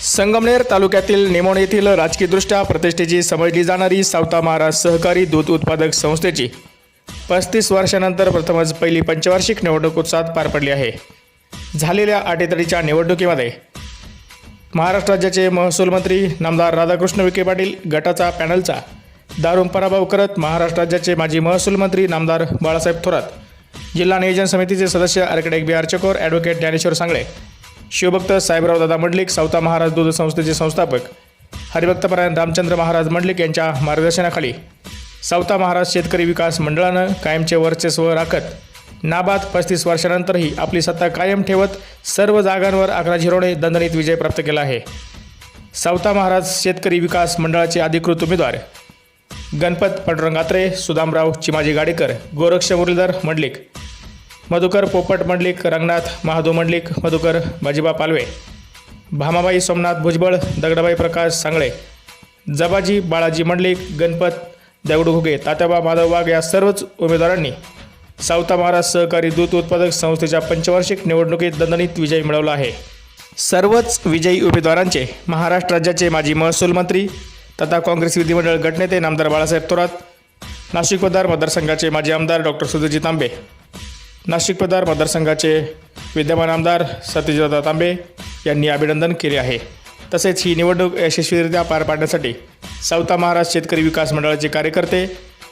संगमनेर तालुक्यातील निमोण येथील राजकीयदृष्ट्या प्रतिष्ठेची समजली जाणारी सावता महाराज सहकारी दूध उत्पादक संस्थेची पस्तीस वर्षानंतर प्रथमच पहिली पंचवार्षिक निवडणूक उत्साहात पार पडली आहे. झालेल्या अटीतटीच्या निवडणुकीमध्ये महाराष्ट्र राज्याचे महसूल मंत्री नामदार राधाकृष्ण विखे पाटील गटाचा पॅनलचा दारुण पराभव करत महाराष्ट्र राज्याचे माजी महसूल मंत्री नामदार बाळासाहेब थोरात जिल्हा नियोजन समितीचे सदस्य architect B R Chakor advocate Dnyaneshwar Sangle शिवभक्त साहेबराव दादा मंडलिक सावता महाराज दूध संस्थेचे संस्थापक हरिभक्तपरायण रामचंद्र महाराज मंडलिक यांच्या मार्गदर्शनाखाली सावता महाराज शेतकरी विकास मंडळानं कायमचे वर्चस्व राखत नाबाद पस्तीस वर्षानंतरही आपली सत्ता कायम ठेवत सर्व जागांवर अकरा झिरोने दणदणीत विजय प्राप्त केला आहे. सावता महाराज शेतकरी विकास मंडळाचे अधिकृत उमेदवार गणपत पांडुरंग आत्रे सुदामराव चिमाजी गाडेकर गोरक्ष मुरलीधर मंडलिक मधुकर पोपट मंडलिक रंगनाथ महादो मंडलिक मधुकर बाजीबा पालवे भामाबाई सोमनाथ भुजबळ दगडाबाई प्रकाश सांगळे जबाजी बाळाजी मंडलिक गणपत दगडू घुगे तात्याबा माधव वाघ या सर्वच उमेदवारांनी सावता महाराज सहकारी दूध उत्पादक संस्थेच्या पंचवार्षिक निवडणुकीत दणदणीत विजय मिळवला आहे. सर्वच विजयी उमेदवारांचे महाराष्ट्र राज्याचे माजी महसूल मंत्री तथा काँग्रेस विधिमंडळ गटनेते नामदार बाळासाहेब थोरात नाशिक मतदार मतदारसंघाचे माजी आमदार डॉक्टर सुधीरजी तांबे नाशिक पदार मतदारसंघाचे विद्यमान आमदार सत्यजितदादा तांबे यांनी अभिनंदन केले आहे. तसेच ही निवडणूक यशस्वीरित्या पार पाडण्यासाठी सावता महाराज शेतकरी विकास मंडळाचे कार्यकर्ते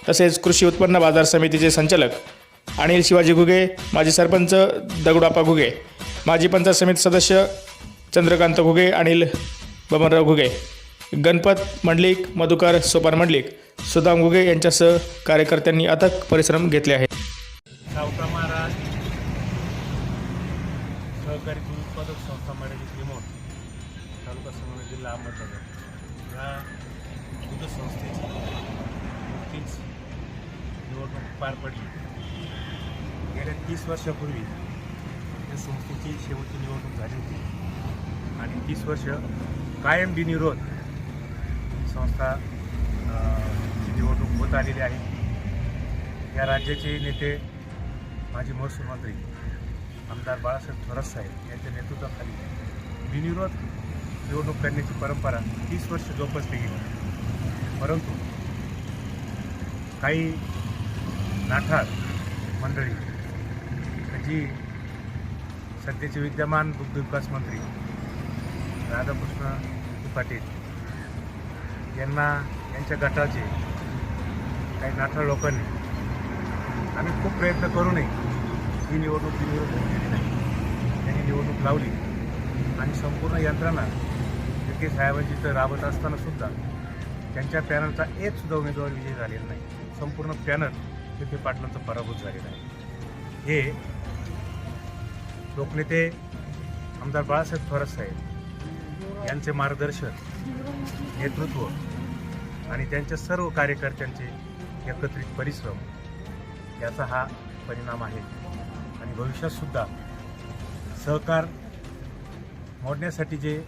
तसेच कृषी उत्पन्न बाजार समितीचे संचालक अनिल शिवाजी घुगे माजी सरपंच दगडापा घुगे माजी पंचायत समिती सदस्य चंद्रकांत घुगे अनिल बबनराव घुगे गणपत मंडलिक मधुकर सोपान मंडलिक सुदाम घुगे यांच्यासह कार्यकर्त्यांनी अथक परिश्रम घेतले आहेत सावका महाराज सहकारी दूध उत्पादक संस्था मराठी रिमोट तालुका संगमेश्वर जिल्हा अहमदनगर. या दूध संस्थेची नुकतीच निवडणूक पार पडली. गेल्या तीस वर्षापूर्वी या संस्थेची शेवटची निवडणूक झाली होती. आणि तीस वर्ष कायम बिनिरोध ही संस्था ची निवडणूक होत आलेली आहे. या राज्याचे नेते माजी महसूल मंत्री आमदार बाळासाहेब थोरात साहेब यांच्या नेतृत्वाखाली बिनविरोध निवडणूक करण्याची परंपरा तीस वर्ष जोपासली गेली परंतु काही नाठाळ मंडळी जी सध्याचे विद्यमान दुग्धविकास मंत्री राधाकृष्ण पाटील यांना यांच्या गटाचे काही नाठाळ लोकांनी आम्ही खूप प्रयत्न करूनही ही निवडणूक बिनविरोध गेली नाही. त्यांनी निवडणूक लावली. आणि संपूर्ण यंत्रणा विखे साहेबांची तर राबत असताना सुद्धा त्यांच्या पॅनलचा एक सुद्धा उमेदवार विजयी झालेला नाही. संपूर्ण पॅनल विखे पाटलांचा पराभूत झालेला आहे. हे लोकनेते आमदार बाळासाहेब थोरात साहेब यांचे मार्गदर्शन नेतृत्व आणि त्यांच्या सर्व कार्यकर्त्यांचे एकत्रित परिश्रम याचा हा परिणाम आहे. आणि भविष्यातसुद्धा सहकार मोडण्यासाठी जे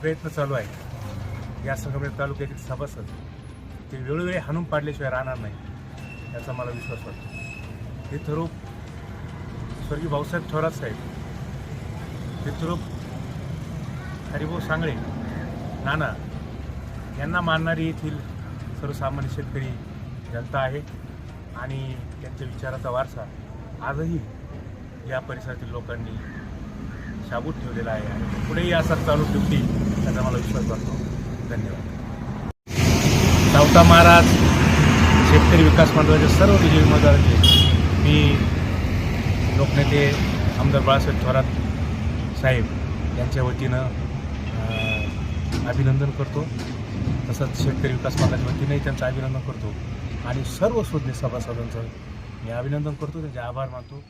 प्रयत्न चालू आहेत या संगमेश्वर तालुक्यातील सभासद ते वेळोवेळी हाणून पाडल्याशिवाय राहणार नाही याचा मला विश्वास वाटतो. हे थरूप स्वर्गीय भाऊसाहेब थोरात साहेब हे थरूप हरिभाऊ सांगळे नाना यांना मानणारी येथील सर्वसामान्य शेतकरी जनता आहे आणि त्यांच्या विचाराचा वारसा आजही या परिसरातील लोकांनी शाबूत ठेवलेला आहे आणि पुढेही असा चालू ठेवतील याचा मला विश्वास वाटतो. धन्यवाद. सावता महाराज शेतकरी विकास मंडळाचे सर्व विजयी उमेदवारांचे मी लोकनेते आमदार बाळासाहेब थोरात साहेब यांच्या वतीनं अभिनंदन करतो. तसंच शेतकरी विकास मंडळाच्या वतीनंही त्यांचं अभिनंदन करतो. आणि सर्व सुज्ञ सभासदांचं मी अभिनंदन करतो. त्यांचे आभार मानतो.